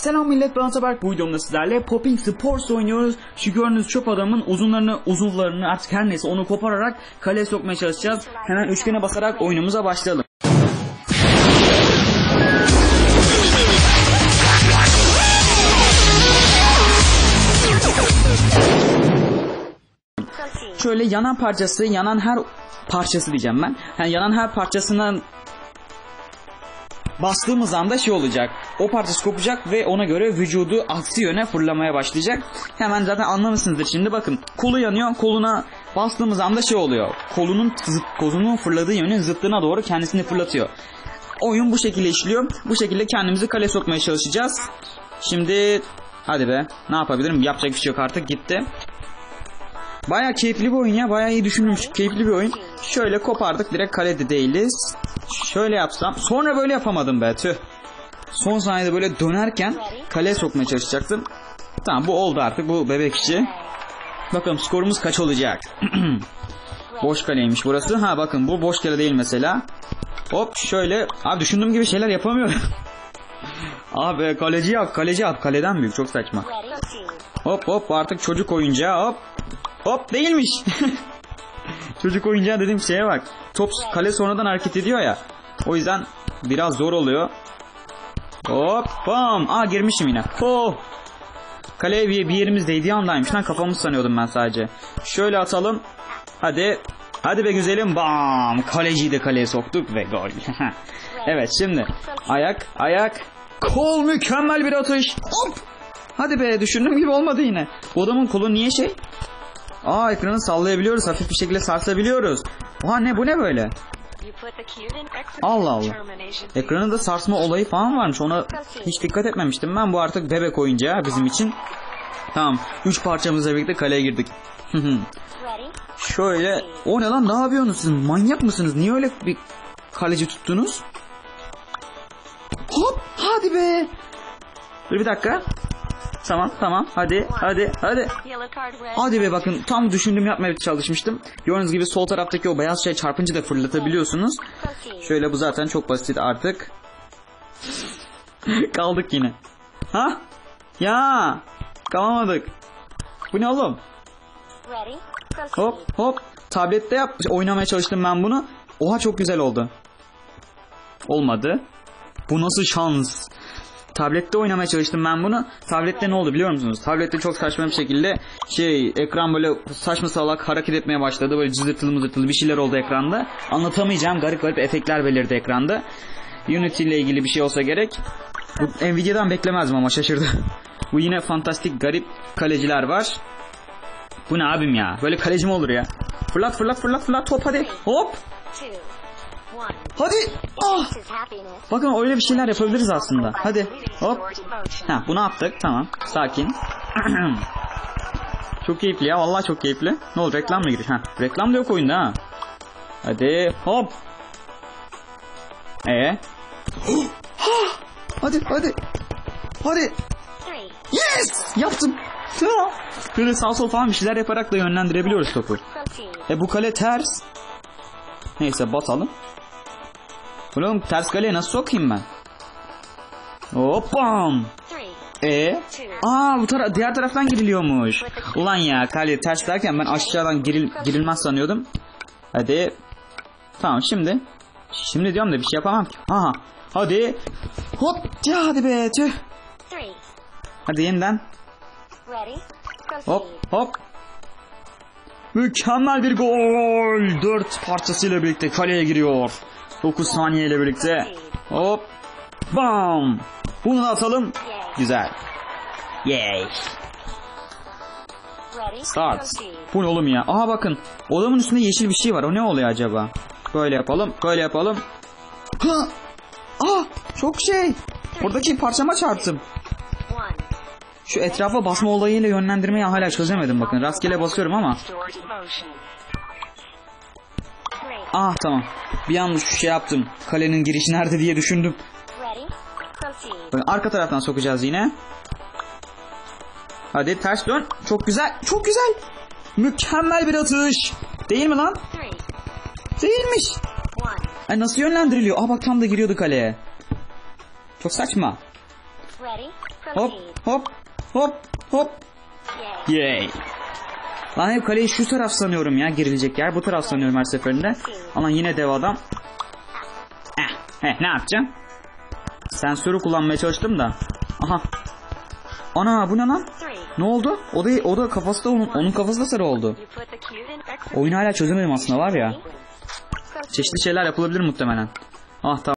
Selam millet ben Ataberk bu videomda sizlerle Popping Sports oynuyoruz. Şu gördüğünüz çöp adamın uzunlarını uzuvlarını artık her neyse onu kopararak kaleye sokmaya çalışacağız. Hemen üçgene basarak oyunumuza başlayalım. Şöyle yanan parçası yanan her parçası diyeceğim ben. Yani yanan her parçasından bastığımız anda şey olacak. O parçası kopacak ve ona göre vücudu aksi yöne fırlamaya başlayacak. Hemen zaten anlamışsınızdır şimdi bakın. Kolu yanıyor. Koluna bastığımız anda şey oluyor. Kolunun zıt, kolunun fırladığı yönün zıttına doğru kendisini fırlatıyor. Oyun bu şekilde işliyor. Bu şekilde kendimizi kale sokmaya çalışacağız. Şimdi hadi be ne yapabilirim? Yapacak bir şey yok artık gitti. Baya keyifli bir oyun ya. Baya iyi düşünülmüş. Keyifli bir oyun. Şöyle kopardık. Direkt kalede değiliz. Şöyle yapsam. Sonra böyle yapamadım be. Tüh. Son saniyede böyle dönerken kaleye sokmaya çalışacaktım. Tamam bu oldu artık. Bu bebek işi. Bakalım skorumuz kaç olacak? boş kaleymiş burası. Ha bakın bu boş kale değil mesela. Hop şöyle. Abi düşündüğüm gibi şeyler yapamıyorum. Abi kaleci yap kaleci yap. Kaleden büyük çok saçma. Hop hop artık çocuk oyuncağı hop. Hop değilmiş. Çocuk oyuncağı dediğim şeye bak. Top kale sonradan hareket ediyor ya. O yüzden biraz zor oluyor. Hop bam. Aa girmişim yine. Oh. Kaleye bir, bir yerimiz değdiği andaymış. Lan kafamı sanıyordum ben sadece. Şöyle atalım. Hadi. Hadi be güzelim. Bam. Kaleciyi de kaleye soktuk ve gol. evet şimdi. Ayak. Ayak. Kol mükemmel bir atış. Hop. Hadi be düşündüğüm gibi olmadı yine. Bu adamın kolu niye şey? Aa ekranı sallayabiliyoruz. Hafif bir şekilde sarsabiliyoruz. Oha ne bu ne böyle? Allah Allah. Ekranında sarsma olayı falan varmış. Ona hiç dikkat etmemiştim ben. Bu artık bebek oyuncağı bizim için. Tamam. Üç parçamızla birlikte kaleye girdik. Şöyle. O ne lan ne yapıyorsunuz siz? Manyak mısınız? Niye öyle bir kaleci tuttunuz? Hop hadi be. Dur bir dakika. Tamam tamam hadi hadi hadi. Hadi be bakın tam düşündüğüm yapmaya çalışmıştım. Gördüğünüz gibi sol taraftaki o beyaz şey çarpınca da fırlatabiliyorsunuz. Şöyle bu zaten çok basit artık. Kaldık yine. Ha? Ya! Kalamadık. Bu ne oğlum? Hop hop. Tablette yap oynamaya çalıştım ben bunu. Oha çok güzel oldu. Olmadı. Bu nasıl şans? Tablette oynamaya çalıştım ben bunu. Tablette ne oldu biliyor musunuz? Tablette çok saçma bir şekilde şey ekran böyle saçma salak hareket etmeye başladı. Böyle cızırtılı mızırtılı bir şeyler oldu ekranda. Anlatamayacağım garip garip efektler belirdi ekranda. Unity ile ilgili bir şey olsa gerek. Bu Nvidia'dan beklemezdim ama şaşırdı. Bu yine fantastik garip kaleciler var. Bu ne abim ya? Böyle kaleci mi olur ya? Fırlat fırlat fırlat fırlat top hadi. Hop. Hadi. Ah. Bakın öyle bir şeyler yapabiliriz aslında. Hadi. Hop. Ha, bunu yaptık. Tamam. Sakin. çok keyifli ya. Vallahi çok keyifli. Ne oldu? Reklam mı giriyor? Ha, reklam da yok oyunda ha. Hadi. Hop. Ee? hadi hadi. Hadi. Yes! Yaptım. Böyle sağ sol falan bir şeyler yaparak da yönlendirebiliyoruz topu. E bu kale ters. Neyse batalım. Oğlum ters kaleye nasıl sokayım ben? Hoppam. E? Aa bu tara diğer taraftan giriliyormuş. Ulan ya kale ters derken ben aşağıdan giril girilmez sanıyordum. Hadi. Tamam şimdi. Şimdi diyorum da bir şey yapamam ki. Aha. Hadi. Hop. Ya hadi be tüh. Hadi yeniden. Hop hop. Mükemmel bir gol. Dört parçasıyla birlikte kaleye giriyor. 9 saniye ile birlikte. Hop. Bam. Bunu da atalım. Güzel. Yay. Start. Bu ne oğlum ya? Aha bakın. Odamın üstünde yeşil bir şey var. O ne oluyor acaba? Böyle yapalım. Böyle yapalım. Ha. Aa, çok şey. Buradaki parçama çarptım. Şu etrafa basma olayıyla yönlendirmeyi hala çözemedim bakın. Rastgele basıyorum ama. Ah tamam. Bir yanlış şey yaptım. Kalenin girişi nerede diye düşündüm. Bakın arka taraftan sokacağız yine. Hadi ters dön. Çok güzel. Çok güzel. Mükemmel bir atış. Değil mi lan? Değilmiş. Ay nasıl yönlendiriliyor? Aa bak tam da giriyordu kaleye. Çok saçma. Hop hop hop hop. Yay. Lan hep kaleyi şu taraf sanıyorum ya girilecek yer. Bu taraf sanıyorum her seferinde. Ama yine dev adam. Eh, eh ne yapacağım? Sensörü kullanmaya çalıştım da. Aha. Ana bu ne lan? Ne oldu? O da, o da kafası da onun, onun kafası da sarı oldu. Oyunu hala çözemedim aslında var ya. Çeşitli şeyler yapılabilir muhtemelen. Ah tamam.